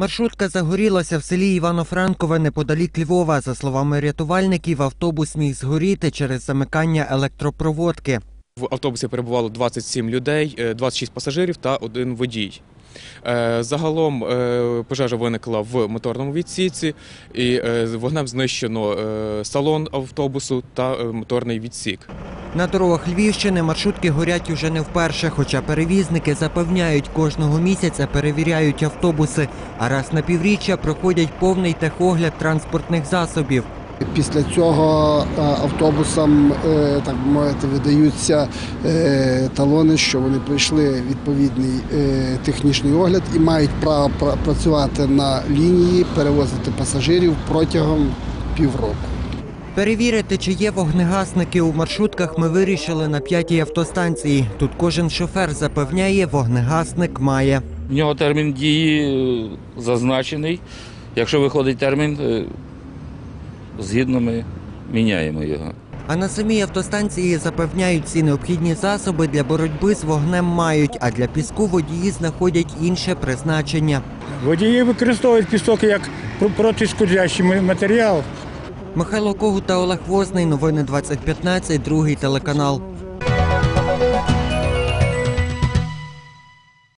Маршрутка загорілася в селі Івано-Франкове неподалік Львова. За словами рятувальників, автобус міг згоріти через замикання електропроводки. В автобусі перебувало 27 людей, е, 26 пасажирів та один водій. Е, Загалом е, пожежа виникла в моторному відсіці, і е, вогнем знищено е, салон автобусу та е, моторний відсік. На дорогах Львівщини маршрутки горять уже не вперше, хоча перевізники запевняють, кожного місяця перевіряють автобуси, а раз на півріччя проходять повний техогляд транспортних засобів. Після цього е, автобусам, е, так би мовити, видаються е, талони, що вони пройшли відповідний технічний огляд і мають право працювати на лінії, перевозити пасажирів протягом півроку. Перевірити, чи є вогнегасники у маршрутках, ми вирішили на п'ятій автостанції. Тут кожен шофер запевняє, вогнегасник має. В нього термін дії е, зазначений. Якщо виходить термін, е, згідно ми міняємо його. А на самій автостанції запевняють, ці необхідні засоби для боротьби з вогнем мають, а для піску водії знаходять інше призначення. Водії використовують пісок як пр- протишкоджащий матеріал. Михайло Когут та Олег Возний. Новини 2015, другий телеканал.